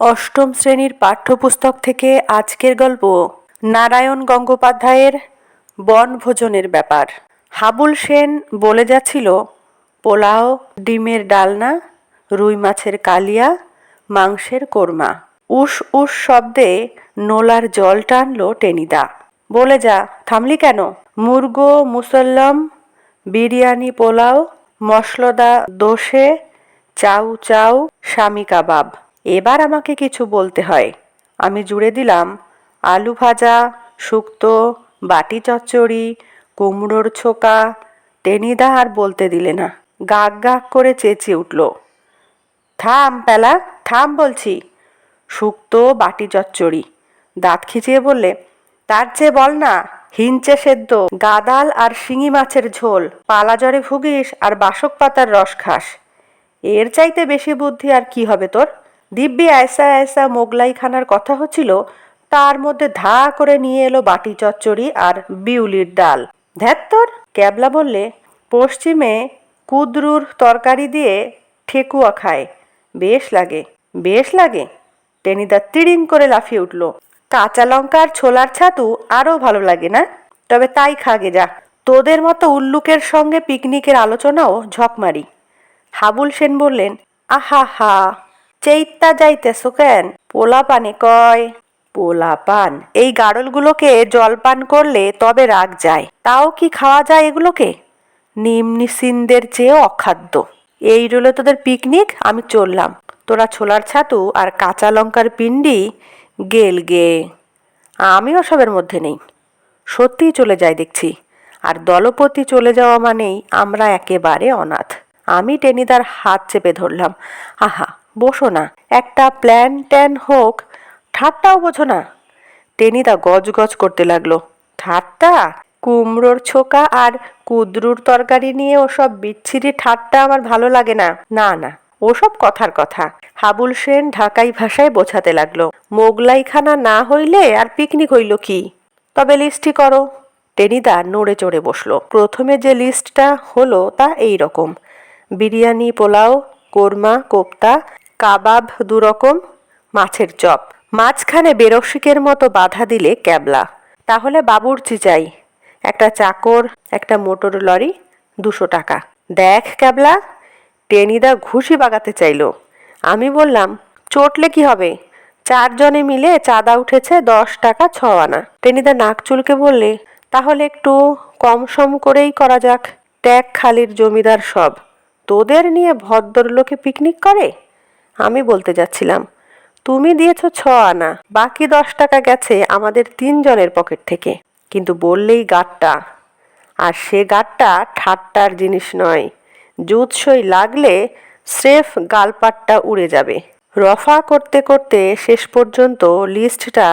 অষ্টম শ্রেণির পাঠ্যপুস্তক থেকে আজকের গল্প নারায়ণ গঙ্গোপাধ্যায়ের বনভোজনের ব্যাপার। হাবুল সেন বলে যাচ্ছিল, পোলাও, ডিমের ডালনা, রুই মাছের কালিয়া, মাংসের কোরমা। উস উস শব্দে নোলার জল টানল টেনিদা। বলে যা, থামলি কেন? মুরগো, মুসল্লম, বিরিয়ানি পোলাও, মশলদা দোষে চাউ চাউ, স্বামী কাবাব। এবার আমাকে কিছু বলতে হয়। আমি জুড়ে দিলাম আলু ভাজা, শুক্তো, বাটি চচ্চড়ি, কুমড়োর ছোকা টেনিদা আর বলতে দিলে না। গাক গাক করে চেঁচিয়ে উঠল। থাম পেলা, থাম বলছি। শুক্তো, বাটি চচ্চড়ি। দাঁত খিচিয়ে বললে, তার চেয়ে বল না, হিঞ্চে সেদ্ধ, গাদাল আর শিঙি মাছের ঝোল, পালা জ্বরে ভুগিস আর বাসক পাতার রস খাস। এর চাইতে বেশি বুদ্ধি আর কি হবে তোর? দিব্যি আয়সা আয়সা মোগলাই খানার কথা হচ্ছিল, তার মধ্যে ধা করে নিয়ে এলো বাটি চচ্চড়ি আর বিউলির ডাল। ধ্যাত তোর, ক্যাবলা বললে, পশ্চিমে কুদরুর তরকারি দিয়ে ঠেকুয়া খায়। বেশ লাগে বেশ লাগে। টেনিদা তিড়িং করে লাফিয়ে উঠল। কাঁচা লঙ্কার ছোলার ছাতু আরও ভালো লাগে না? তবে তাই খাগে যা। তোদের মতো উল্লুকের সঙ্গে পিকনিকের আলোচনাও ঝকমারি। হাবুল সেন বললেন, আহা হা। চেইত্তা যাইতেছো কেন? পোলা পানে কয়। পোলা পান এই গাড়লগুলোকে জলপান করলে তবে রাগ যায়। তাও কি খাওয়া যায় এগুলোকে? নিম্নিসিনদের চেয়ে অখাদ্য। এই রইল তোদের পিকনিক, আমি চললাম। তোরা ছোলার ছাতু আর কাঁচা লঙ্কার পিণ্ডি গেল গে। আমি ওসবের মধ্যে নেই। সত্যিই চলে যায় দেখছি। আর দলপতি চলে যাওয়া মানেই আমরা একেবারে অনাথ। আমি টেনিদার হাত চেপে ধরলাম। আহা বসো না। একটা প্ল্যান ট্যান হোক, ঠাট্টাও বোঝো না। টেনিদা গজগজ করতে লাগল। ঠাট্টা? কুমড়োর ছোকা আর কুদরুর তরকারি নিয়ে ওসব বিচ্ছিরি ঠাট্টা আমার ভালো লাগে না। না না, ওসব কথার কথা। হাবুল সেন ঢাকাই ভাষায় বোঝাতে লাগল। মোগলাইখানা না হইলে আর পিকনিক হইল কি? তবে লিস্টই করো। টেনিদা নড়ে চড়ে বসল। প্রথমে যে লিস্টটা হলো তা এই রকম। বিরিয়ানি, পোলাও, কোরমা, কোপ্তা কাবাব দুরকম, মাছের চপ। মাঝখানে বেরসিকের মতো বাধা দিলে ক্যাবলা। তাহলে বাবুর্চি চাই একটা চাকর, একটা মোটর লরি, দুশো টাকা। দেখ ক্যাবলা, টেনিদা ঘুষি বাগাতে চাইলো। আমি বললাম, চটলে কি হবে? চারজনে মিলে চাঁদা উঠেছে দশ টাকা ছ আনা টেনিদা নাক চুলকে বললে, তাহলে একটু কম সম করেই করা যাক। ট্যাগ খালির জমিদার সব। তোদের নিয়ে ভদ্রলোকে পিকনিক করে? আমি বলতে যাচ্ছিলাম, তুমি দিয়েছ ছ আনা, বাকি দশ টাকা গেছে আমাদের তিনজনের পকেট থেকে। কিন্তু বললেই গাটটা। আর সে গাটটা ঠাট্টার জিনিস নয়, জুৎসই লাগলে স্রেফ গালপাটটা উড়ে যাবে। রফা করতে করতে শেষ পর্যন্ত লিস্টটা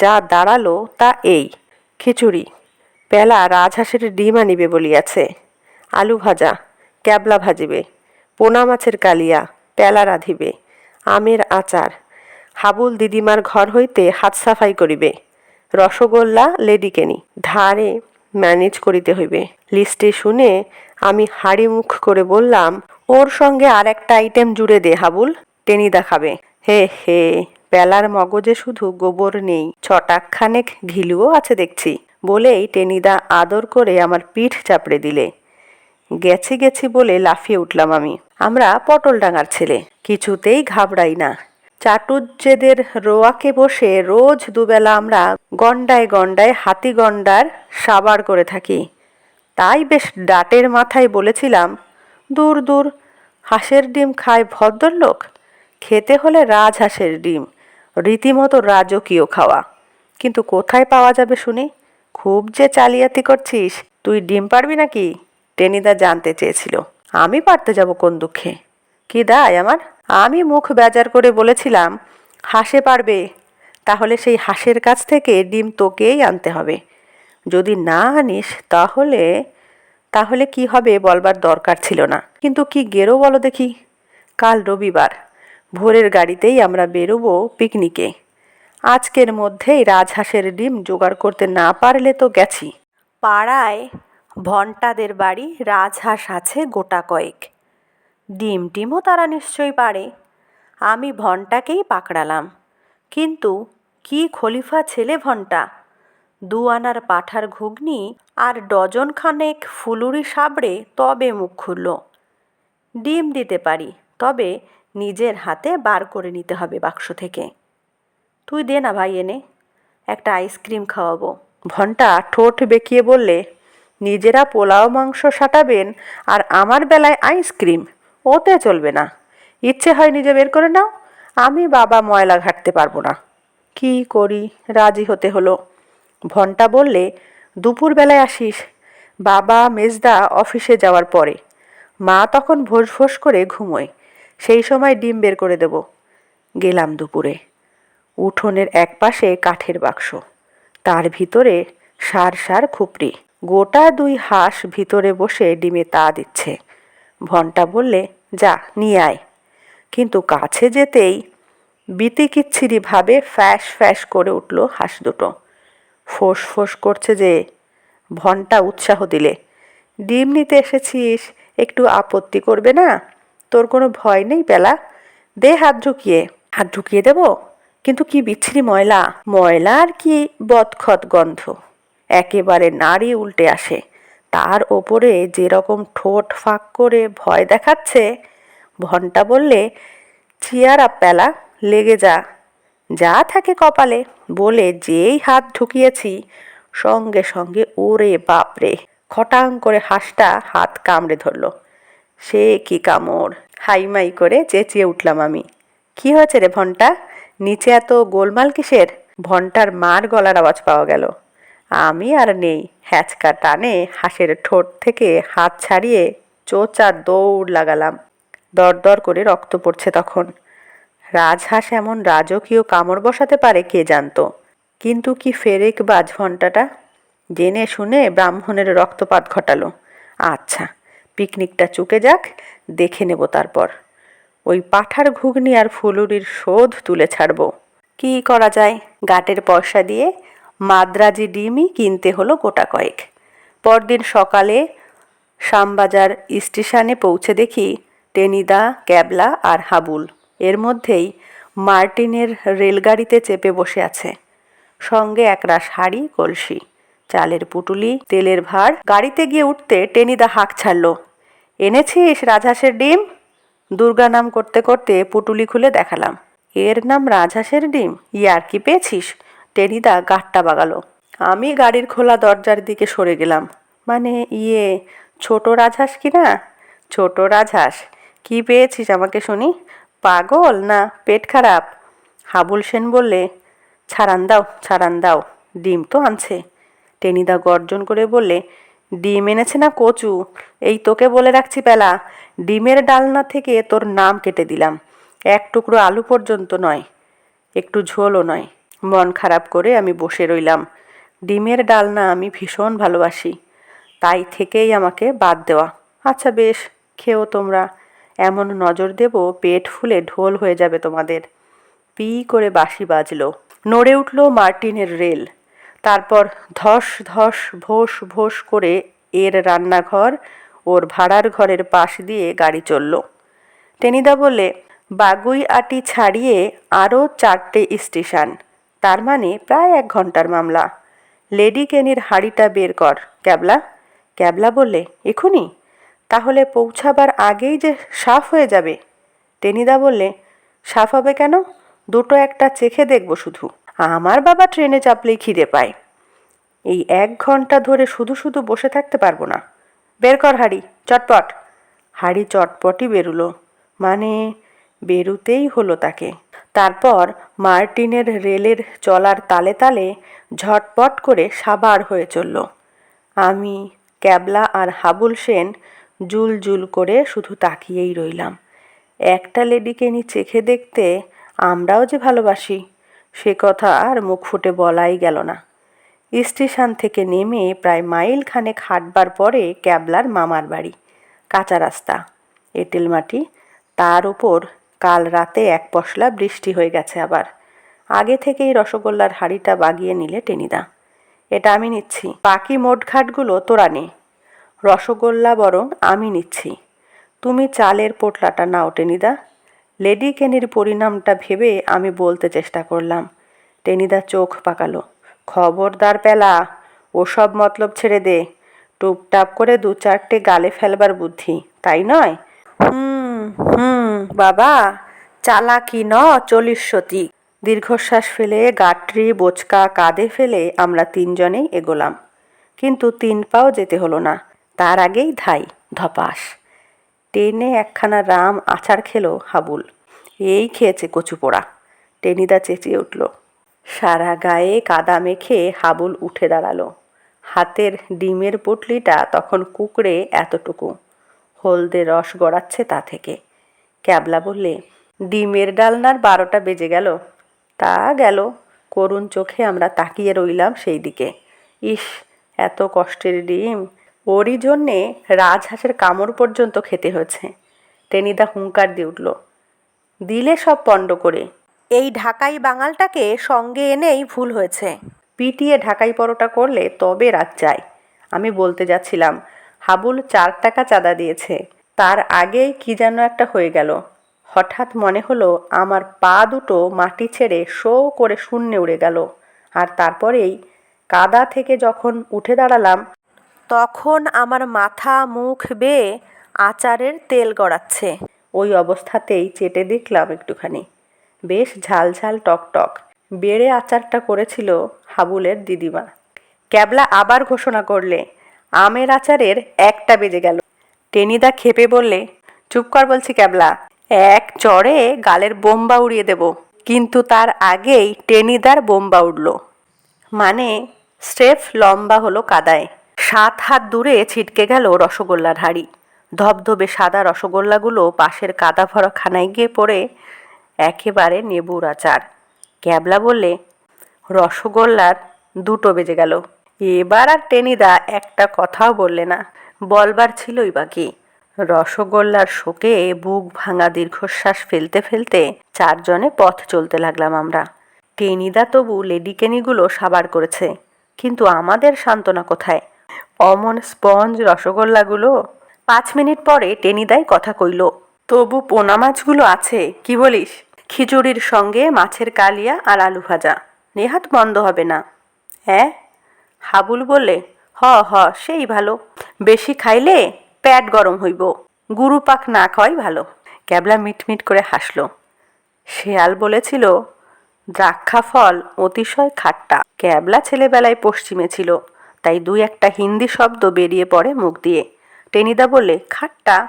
যা দাঁড়াল তা এই, খিচুড়ি, পেলা রাজহাঁসের ডিম আনিবে বলিয়াছে, আলু ভাজা, ক্যাবলা ভাজিবে, পোনা মাছের কালিয়া, পেলা রাঁধিবে। আমের আচার। হাবুল দিদিমার ঘর হইতে হাত সাফাই করিবে। রসগোল্লা, লেডিকেনি, ধারে ম্যানেজ করিতে হইবে। লিস্টে শুনে আমি হাড়ি মুখ করে বললাম, ওর সঙ্গে আর একটা আইটেম জুড়ে দে হাবুল, টেনি দেখাবে। হে হে পেলার মগজে শুধু গোবর নেই ছটাক খানেক ঘিলুও আছে দেখছি। বলেই টেনিদা আদর করে আমার পিঠ চাপড়ে দিলে। গেছি গেছি বলে লাফিয়ে উঠলাম আমি। আমরা পটল ডাঙার ছেলে। কিছুতেই ঘাবড়াই না। চাটুজ্জেদের রোয়াকে বসে রোজ দুবেলা আমরা গন্ডায় গন্ডায়, হাতি গন্ডার সাবার করে থাকি। তাই বেশ ডাটের মাথায় বলেছিলাম, দূর দূর, হাঁসের ডিম খায় ভদ্রলোক? খেতে হলে রাজহাঁসের ডিম, রীতিমতো রাজকীয় খাওয়া। কিন্তু কোথায় পাওয়া যাবে শুনি? খুব যে চালিয়াতি করছিস, তুই ডিম পারবি নাকি? টেনিদা জানতে চেয়েছিল, আমি পারতে যাব কোন দুঃখে? কি দায় আমার? আমি মুখ বেজার করে বলেছিলাম, হাসে পারবে, তাহলে সেই হাঁসের কাছ থেকে ডিম তোকেই আনতে হবে। যদি না আনিস, তাহলে তাহলে কি হবে বলবার দরকার ছিল না। কিন্তু কি গেরো বলো দেখি, কাল রবিবার, ভোরের গাড়িতেই আমরা বেরোবো পিকনিকে। আজকের মধ্যেই রাজহাঁসের ডিম জোগাড় করতে না পারলে তো গেছি। পাড়ায় ভন্টাদের বাড়ি রাজহাঁস আছে গোটা কয়েক। ডিম টিমও তারা নিশ্চয়ই পারে। আমি ভন্টাকেই পাকড়ালাম। কিন্তু কি খলিফা ছেলে ভন্টা? দু আনার পাঠার ঘুগনি আর ডজন খানেক ফুলুরি সাবড়ে তবে মুখ খুলল। ডিম দিতে পারি, তবে নিজের হাতে বার করে নিতে হবে বাক্স থেকে। তুই দে না ভাই এনে, একটা আইসক্রিম খাওয়াবো। ভনটা ঠোঁট বেঁকিয়ে বললে নিজেরা পোলাও মাংস সাটাবেন আর আমার বেলায় আইসক্রিম, ওতে চলবে না। ইচ্ছে হয় নিজে বের করে নাও, আমি বাবা ময়লা ঘাটতে পারব না। কি করি? রাজি হতে হলো। ভনটা বললে দুপুরবেলায় আসিস। বাবা মেজদা অফিসে যাওয়ার পরে। মা তখন ভোস ভোস করে ঘুমোয়। সেই সময় ডিম বের করে দেব। গেলাম দুপুরে। উঠোনের একপাশে কাঠের বাক্স। তার ভিতরে সার সার খুপড়ি। গোটা দুই হাঁস ভিতরে বসে ডিমে তা দিচ্ছে। ভনটা বললে, যা, নিয়ে আয়। কিন্তু কাছে যেতেই বিতিকিচ্ছিরি ভাবে ফ্যাস ফ্যাস করে উঠল হাঁস দুটো। ফোঁস ফোঁস করছে যে, ভনটা উৎসাহ দিলে, ডিম নিতে এসেছিস, একটু আপত্তি করবে না? তোর কোনো ভয় নেই বেলা? দে হাত ঢুকিয়ে। হাত ঢুকিয়ে দেব? কিন্তু কি বিচ্ছিরি ময়লা? ময়লা আর কি বদখত গন্ধ। একেবারে নাড়ি উল্টে আসে। তার ওপরে যেরকম ঠোঁট ফাঁক করে ভয় দেখাচ্ছে, ভনটা বললে, চিয়ার আপ পেলা, লেগে যা। যা থাকে কপালে। বলে যেই হাত ঢুকিয়েছি, সঙ্গে সঙ্গে ওরে বাপরে, খটাং করে হাঁসটা হাত কামড়ে ধরলো। সে কি কামড়? হাইমাই করে চেঁচিয়ে উঠলাম আমি। কি হয়েছে রে ভনটা? নিচে এত গোলমাল কিসের? ভনটার মার গলার আওয়াজ পাওয়া গেল। আমি আর নেই। হ্যাচকা টানে হাঁসের ঠোঁট থেকে হাত ছাড়িয়ে চোচা দৌড় লাগালাম। দরদর করে রক্ত পড়ছে তখন। রাজহাঁস এমন রাজকীয় কামড় বসাতে পারে, কে জানতো? কিন্তু কি ফেরেক বাজ ঘন্টাটা জেনে শুনে ব্রাহ্মণের রক্তপাত ঘটালো। আচ্ছা পিকনিকটা চুকে যাক, দেখে নেব তারপর। ওই পাঠার ঘুগনি আর ফুলুরির শোধ তুলে ছাড়ব। কি করা যায়? গাটের পয়সা দিয়ে মাদ্রাজি ডিমই কিনতে হলো গোটা কয়েক। পরদিন সকালে শ্যামবাজার স্টেশনে পৌঁছে দেখি টেনিদা, ক্যাবলা আর হাবুল। এর মধ্যেই মার্টিনের রেলগাড়িতে চেপে বসে আছে। সঙ্গে একরা শাড়ি কলসি, চালের পুটুলি, তেলের ভার। গাড়িতে গিয়ে উঠতে টেনিদা হাঁক ছাড়ল। এনেছিস রাজহাঁসের ডিম? দুর্গা নাম করতে করতে পুটুলি খুলে দেখালাম। এর নাম রাজহাঁসের ডিম? ইয়ার কি পেয়েছিস? টেনিদা গাট্টা বাগালো। আমি গাড়ির খোলা দরজার দিকে সরে গেলাম। মানে ইয়ে ছোট রাজহাঁস কি না? ছোট রাজহাঁস। কি পেয়েছিস আমাকে শুনি? পাগল না পেট খারাপ? হাবুল সেন বললে, ছাড়ান দাও ছাড়ান দাও, ডিম তো আনছে। টেনিদা গর্জন করে বললে, ডিম এনেছে না কচু? এই তোকে বলে রাখছি পেলা, ডিমের ডালনা থেকে তোর নাম কেটে দিলাম। এক টুকরো আলু পর্যন্ত নয়, একটু ঝোলও নয়। মন খারাপ করে আমি বসে রইলাম। ডিমের ডালনা আমি ভীষণ ভালোবাসি। তাই থেকেই আমাকে বাদ দেওয়া। আচ্ছা বেশ, খেও তোমরা। এমন নজর দেব পেট ফুলে ঢোল হয়ে যাবে তোমাদের। পি করে বাঁশি বাজলো। নড়ে উঠল মার্টিনের রেল। তারপর ধস ধস ভোস ভোস করে এর রান্নাঘর ওর ভাড়ার ঘরের পাশ দিয়ে গাড়ি চলল। টেনিদা বলে বাগুই আটি ছাড়িয়ে আরও চারটে স্টেশন। তার মানে প্রায় এক ঘণ্টার মামলা। লেডি কেনির হাড়িটা বের কর, ক্যাবলা। ক্যাবলা বললে, এখুনি? তাহলে পৌঁছাবার আগেই যে সাফ হয়ে যাবে। টেনিদা বললে, সাফ হবে কেন? দুটো একটা চেখে দেখব শুধু। আমার বাবা ট্রেনে চাপলেই খিদে পায়। এই এক ঘণ্টা ধরে শুধু শুধু বসে থাকতে পারব না। বের কর হাড়ি, চটপট। হাড়ি চটপটই বেরুলো। মানে বেরুতেই হলো তাকে। তারপর মার্টিনের রেলের চলার তালে তালে ঝটপট করে সাবার হয়ে চলল। আমি, ক্যাবলা আর হাবুল সেন জুল জুল করে শুধু তাকিয়েই রইলাম। একটা লেডিকে নি চেখে দেখতে আমরাও যে ভালোবাসি, সে কথা আর মুখ ফুটে বলাই গেল না। স্টেশন থেকে নেমে প্রায় মাইল খানেক হাঁটবার পরে ক্যাবলার মামার বাড়ি, কাঁচা রাস্তা, এঁটেল মাটি, তার উপর কাল রাতে এক পশলা বৃষ্টি হয়ে গেছে আবার। আগে থেকেই রসগোল্লার হাঁড়িটা বাগিয়ে নিলে টেনিদা। এটা আমি নিচ্ছি। বাকি মোটঘাটগুলো তোরা নে। রসগোল্লা বরং আমি নিচ্ছি। তুমি চালের পোটলাটা নাও টেনিদা। লেডি কেনির পরিণামটা ভেবে আমি বলতে চেষ্টা করলাম। টেনিদা চোখ পাকালো। খবরদার পেলা, ওসব মতলব ছেড়ে দে। টুপটাপ করে দু চারটে গালে ফেলবার বুদ্ধি, তাই নয়? হুম হুম। বাবা, চালাকি ন চল্লিশ সতী। দীর্ঘশ্বাস ফেলে, গাটরি, বোচকা, কাঁধে ফেলে আমরা তিনজনেই এগোলাম। কিন্তু তিন পাও যেতে হলো না। তার আগেই ধাই, ধপাস। টেনে একখানা রাম আছাড় খেলো হাবুল। এই খেয়েছে কচু পোড়া। টেনিদা চেঁচিয়ে উঠল। সারা গায়ে কাদা মেখে হাবুল উঠে দাঁড়াল। হাতের ডিমের পুটলিটা তখন কুকড়ে এতটুকু। হলদে রস গড়াচ্ছে তা থেকে। ক্যাবলা বললে, ডিমের ডালনার বারোটা বেজে গেল। তা গেল। করুণ চোখে আমরা তাকিয়ে রইলাম সেই দিকে ইস, এত কষ্টের ডিম। ওরই জন্যে রাজহাঁসের কামড় পর্যন্ত খেতে হয়েছে। টেনিদা হুঙ্কার দিয়ে উঠল, দিলে সব পণ্ড করে। এই ঢাকাই বাঙালটাকে সঙ্গে এনেই ভুল হয়েছে। পিটিয়ে ঢাকাই পরোটা করলে তবে রাত যায়। আমি বলতে যাচ্ছিলাম, হাবুল চার টাকা চাঁদা দিয়েছে। তার আগেই কি যেন একটা হয়ে গেল। হঠাৎ মনে হলো আমার পা দুটো মাটি ছেড়ে শো করে শূন্যে উড়ে গেল। আর তারপরেই কাদা থেকে যখন উঠে দাঁড়ালাম, তখন আমার মাথা মুখ বেয়ে আচারের তেল গড়াচ্ছে। ওই অবস্থাতেই চেটে দেখলাম একটুখানি। বেশ ঝাল ঝাল টক টক। বেড়ে আচারটা করেছিল হাবুলের দিদিমা। ক্যাবলা আবার ঘোষণা করলে, আমের আচারের একটা বেজে গেল। টেনিদা খেপে বললে, চুপ কর বলছি ক্যাবলা, এক চড়ে গালের বোম্বা উড়িয়ে দেব। কিন্তু তার আগেই টেনিদার বোম্বা উঠল মানে স্রেফ লম্বা হলো কাদায়। সাত হাত দূরে ছিটকে গেল রসগোল্লার হাড়ি। ধবধবে সাদা রসগোল্লাগুলো পাশের কাদা ভরা খানায় গিয়ে পড়ে একেবারে নেবুর আচার। ক্যাবলা বললে, রসগোল্লার দুটো বেজে গেল। এবার আর টেনিদা একটা কথাও বললে না। বলবার ছিলই বাকি রসগোল্লার শোকে বুক ভাঙা দীর্ঘশ্বাস ফেলতে ফেলতে চারজনে পথ চলতে লাগলাম আমরা। টেনিদা তবু লেডিকেনিগুলো সাবার করেছে। কিন্তু আমাদের সান্ত্বনা কোথায়? অমন স্পঞ্জ রসগোল্লাগুলো? পাঁচ মিনিট পরে টেনিদাই কথা কইল, তবু পোনা মাছগুলো আছে, কি বলিস? খিচুড়ির সঙ্গে মাছের কালিয়া আর আলু ভাজা। নেহাত বন্ধ হবে না। হ্যাঁ হাবুল বললে হ হ, সেই ভালো। বেশি খাইলে প্যাট গরম হইব। গুরু পাক না খাওয়াই ভালো। ক্যাবলা মিটমিট করে হাসল। শেয়াল বলেছিল, দ্রাক্ষা ফল অতিশয় খাট্টা। ক্যাবলা ছেলেবেলায় পশ্চিমে ছিল, তাই দুই একটা হিন্দি শব্দ বেরিয়ে পড়ে মুখ দিয়ে। টেনিদা বললে, খাট্টা?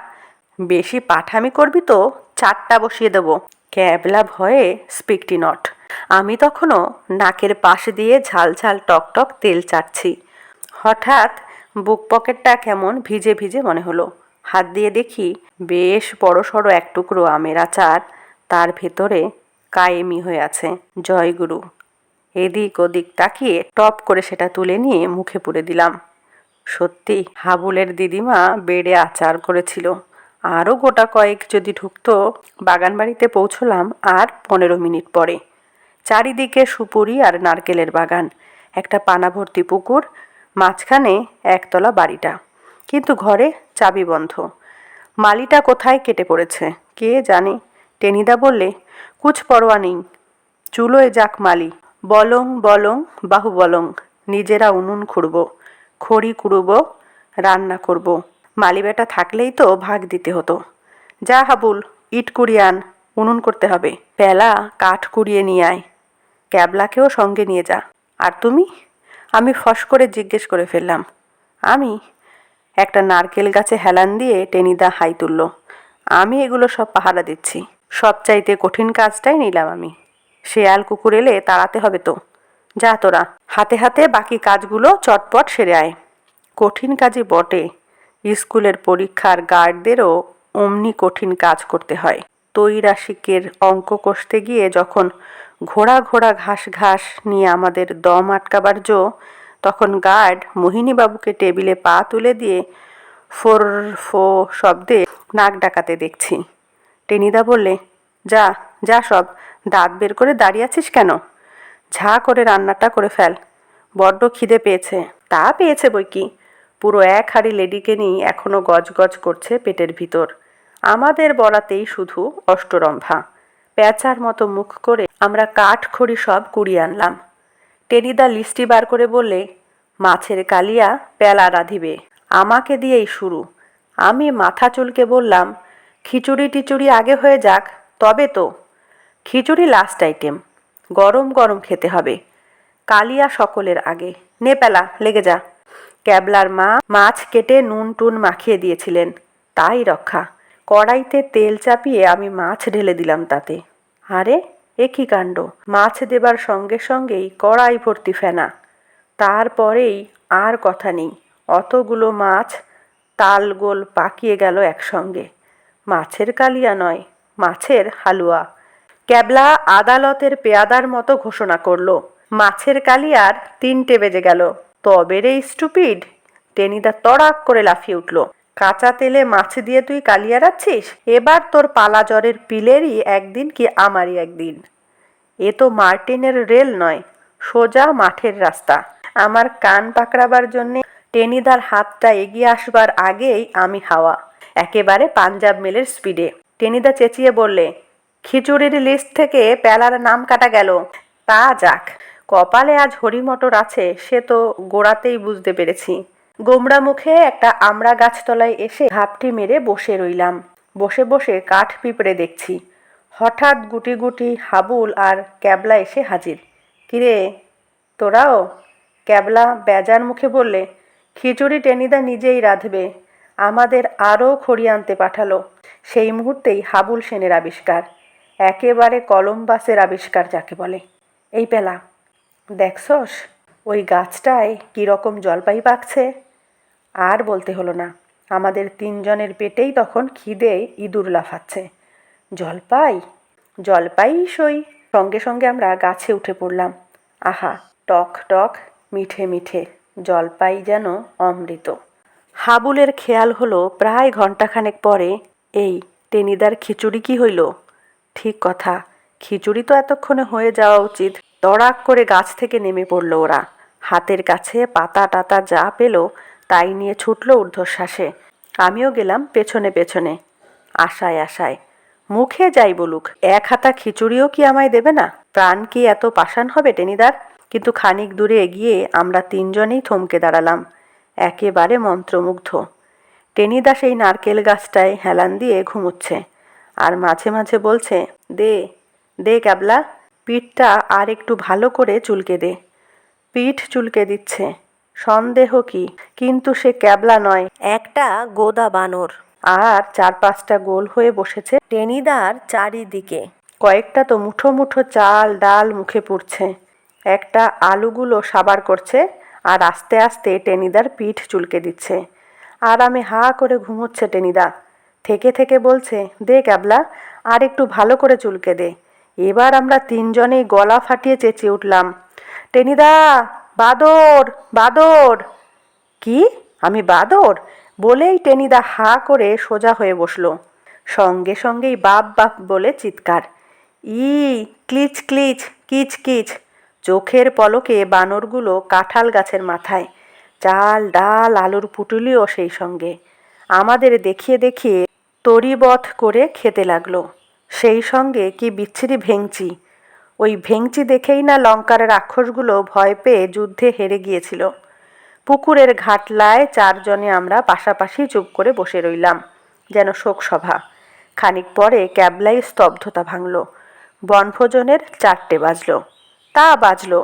বেশি পাঠামি করবি তো, চারটা বসিয়ে দেবো। ক্যাবলা ভয়ে স্পিকটি নট। আমি তখনও নাকের পাশ দিয়ে ঝাল ঝাল টক টক তেল চাটছি। হঠাৎ বুক পকেটটা কেমন ভিজে ভিজে মনে হলো। হাত দিয়ে দেখি বেশ বড় সড়ো এক টুকরো আমের আচার তার ভেতরে কায়েমি হয়ে আছে। জয়গুরু এদিক ওদিক তাকিয়ে টপ করে সেটা তুলে নিয়ে মুখে পুরে দিলাম। সত্যি, হাবুলের দিদিমা বেড়ে আচার করেছিল। আরও গোটা কয়েক যদি ঢুকতো, বাগানবাড়িতে পৌঁছলাম আর পনেরো মিনিট পরে। চারিদিকে সুপুরি আর নারকেলের বাগান। একটা পানা ভর্তি পুকুর মাঝখানে একতলা বাড়িটা। কিন্তু ঘরে চাবি বন্ধ। মালিটা কোথায় কেটে পড়েছে, কে জানে? টেনিদা বললে, কুছ পরোয়া নেই। চুলোয় যাক মালি। বলং বলং, বাহু বলং। নিজেরা উনুন খুঁড়ব, খড়ি কুড়ব, রান্না করব। মালিবেটা থাকলেই তো ভাগ দিতে হতো। যা হাবুল, ইট কুড়িয়ে আন, উনুন করতে হবে। পেলা কাঠ কুড়িয়ে নিয়ে আয়। ক্যাবলাকেও সঙ্গে নিয়ে যা। আর তুমি? আমি ফস করে জিজ্ঞেস করে ফেললাম, আমি? একটা নারকেল গাছে হেলান দিয়ে টেনিদা হাই তুলল, আমি এগুলো সব পাহারা দিচ্ছি, সবচাইতে কঠিন কাজটাই নিলাম আমি। শেয়াল কুকুর এলে তাড়াতে হবে তো। যা তোরা, হাতে হাতে বাকি কাজগুলো চটপট সেরে আয়। কঠিন কাজই বটে। স্কুলের পরীক্ষার গার্ডদেরও অমনি কঠিন কাজ করতে হয়। তৈরাশিকের অঙ্ক কষতে গিয়ে যখন ঘোড়া ঘোড়া ঘাস ঘাস নিয়ে আমাদের দম আটকাবার জো, তখন গার্ড মোহিনীবাবুকে টেবিলে পা তুলে দিয়ে ফোর ফো শব্দে নাক ডাকাতে দেখছি। টেনিদা বললে, যা যা সব, দাঁত বের করে দাঁড়িয়ে আছিস কেন? ঝা করে রান্নাটা করে ফেল। বড্ড খিদে পেয়েছে। তা পেয়েছে বই কি? পুরো এক হাড়ি লেডিকে নিয়ে এখনও গজগজ করছে পেটের ভিতর। আমাদের বলাতেই শুধু অষ্টরম্ভা। প্যাঁচার মতো মুখ করে আমরা কাঠ খড়ি সব কুড়িয়ে আনলাম। টেনিদা লিস্টি বার করে বললে, মাছের কালিয়া পেলা রাঁধিবে। আমাকে দিয়েই শুরু। আমি মাথা চুলকে বললাম, খিচুড়ি টিচুড়ি আগে হয়ে যাক, তবে তো। খিচুড়ি লাস্ট আইটেম গরম গরম খেতে হবে। কালিয়া সকলের আগে। নে পেলা, লেগে যা। ক্যাবলার মা মাছ কেটে নুন টুন মাখিয়ে দিয়েছিলেন। তাই রক্ষা। কড়াইতে তেল চাপিয়ে আমি মাছ ঢেলে দিলাম তাতে। আরে, এ কাণ্ড? মাছ দেবার সঙ্গে সঙ্গেই কড়াই ভর্তি ফেনা। তারপরেই আর কথা নেই। অতগুলো মাছ তাল গোল পাকিয়ে গেল একসঙ্গে। মাছের কালিয়া নয়, মাছের হালুয়া। ক্যাবলা আদালতের পেয়াদার মতো ঘোষণা করল। মাছের কালিয়ার তিনটে বেজে গেল। তবে রে, স্টুপিড! টেনিদা তড়াক করে লাফিয়ে উঠল। কাঁচা তেলে মাছ দিয়ে তুই কালিয়া রাখছিস? এবার তোর পালা জ্বরের পিলেরই একদিন কি আমারই একদিন। এ তো মার্টিনের রেল নয়, সোজা মাঠের রাস্তা। আমার কান পাকড়াবার জন্যে টেনিদার হাতটা এগিয়ে আসবার আগেই আমি হাওয়া, একেবারে পাঞ্জাব মেলের স্পিডে। টেনিদা চেঁচিয়ে বললে, খিচুড়ির লিস্ট থেকে প্যালার নাম কাটা গেল। তা যাক, কপালে আজ হরিমটর আছে, সে তো গোড়াতেই বুঝতে পেরেছি। গোমড়া মুখে একটা আমড়া গাছতলায় এসে ঘাপটি মেরে বসে রইলাম। বসে বসে কাঠ পিঁপড়ে দেখছি। হঠাৎ গুটি গুটি হাবুল আর ক্যাবলা এসে হাজির। কিরে, তোরাও? ক্যাবলা বেজার মুখে বললে, খিচুড়ি টেনিদা নিজেই রাঁধবে, আমাদের আরও খড়ি আনতে পাঠালো। সেই মুহূর্তেই হাবুল সেনের আবিষ্কার, একেবারে কলম্বাসের আবিষ্কার যাকে বলে। এই পেলা, দেখছস, ওই গাছটায় কীরকম জলপাই পাকছে? আর বলতে হলো না। আমাদের তিনজনের পেটেই তখন খিদে ইঁদুর লাফাচ্ছে। জলপাই জলপাই সই। সঙ্গে সঙ্গে আমরা গাছে উঠে পড়লাম। আহা, টক টক, মিঠে মিঠে জলপাই যেন অমৃত। হাবুলের খেয়াল হলো প্রায় ঘন্টাখানেক পরে, এই, টেনিদার খিচুড়ি কি হইল? ঠিক কথা, খিচুড়ি তো এতক্ষণে হয়ে যাওয়া উচিত। তড়াক করে গাছ থেকে নেমে পড়ল ওরা। হাতের কাছে পাতা টাতা যা পেল তাই নিয়ে ছুটল ঊর্ধ্বশ্বাসে। আমিও গেলাম পেছনে পেছনে। আশায় আশায়, মুখে যাই বলুক, এক হাতা খিচুড়িও কি আমায় দেবে না? প্রাণ কি এত পাষাণ হবে টেনিদার? কিন্তু খানিক দূরে এগিয়ে আমরা তিনজনেই থমকে দাঁড়ালাম, একেবারে মন্ত্রমুগ্ধ। টেনিদা সেই নারকেল গাছটায় হেলান দিয়ে ঘুমুচ্ছে আর মাঝে মাঝে বলছে, দে দে ক্যাবলা, পিঠটা আর একটু ভালো করে চুলকে দে। পিঠ চুলকে দিচ্ছে। সন্দেহ কি? কিন্তু সে ক্যাবলা নয়, একটা গোদা বানর। আর চার পাঁচটা গোল হয়ে বসেছে টেনিদার চারিদিকে। কয়েকটা তো মুঠো মুঠো চাল ডাল মুখে পুড়ছে। একটা আলুগুলো সাবার করছে আর আস্তে আস্তে টেনিদার পিঠ চুলকে দিচ্ছে। আর আমি হা করে ঘুমোচ্ছে টেনিদা। থেকে থেকে বলছে, দে ক্যাবলা, আর একটু ভালো করে চুলকে দে। এবার আমরা তিনজনেই গলা ফাটিয়ে চেঁচিয়ে উঠলাম। টেনিদা বাদর বাদর। কি? আমি বাদর? বলেই টেনিদা হা করে সোজা হয়ে বসল। সঙ্গে সঙ্গেই বাপ বাপ বলে চিৎকার। ই, ক্লিচ ক্লিচ, কিচ কিচ। চোখের পলকে বানরগুলো কাঁঠাল গাছের মাথায়। চাল, ডাল, আলুর পুটুলিও সেই সঙ্গে। আমাদের দেখিয়ে দেখিয়ে তরিবধ করে খেতে লাগল। সেই সঙ্গে কি বিচ্ছিরি ভেংচি। ওই ভেংচি দেখেই না লঙ্কার রাক্ষসগুলো ভয় পেয়ে যুদ্ধে হেরে গিয়েছিল। পুকুরের ঘাটলায় চারজনে আমরা পাশাপাশি চুপ করে বসে রইলাম, যেন শোকসভা। খানিক পরে ক্যাবলাই স্তব্ধতা ভাঙল। বনভোজনের চারটে বাজল। তা বাজলো।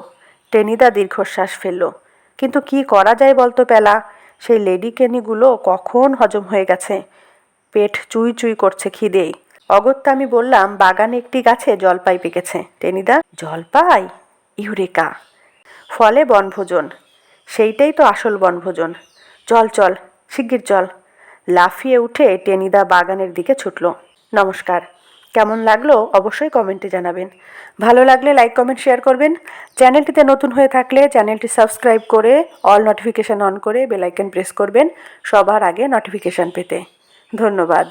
টেনিদা দীর্ঘশ্বাস ফেলল। কিন্তু কি করা যায় বলতো পেলা, সেই লেডি কেনিগুলো কখন হজম হয়ে গেছে? পেট চুই চুই করছে খিদেই। অগত্যা আমি বললাম, বাগানে একটি গাছে জলপাই পেকেছে। টেনিদা, জলপাই? ইউরেকা। ফলে বনভোজন। সেইটাই তো আসল বনভোজন। চল চল, শিগগির চল। লাফিয়ে উঠে টেনিদা বাগানের দিকে ছুটল। নমস্কার। কেমন লাগল অবশ্যই কমেন্টে জানাবেন। ভালো লাগলে লাইক, কমেন্ট, শেয়ার করবেন। চ্যানেলটিতে নতুন হয়ে থাকলে চ্যানেলটি সাবস্ক্রাইব করে অল নোটিফিকেশান অন করে বেলাইকন প্রেস করবেন সবার আগে নোটিফিকেশান পেতে। ধন্যবাদ।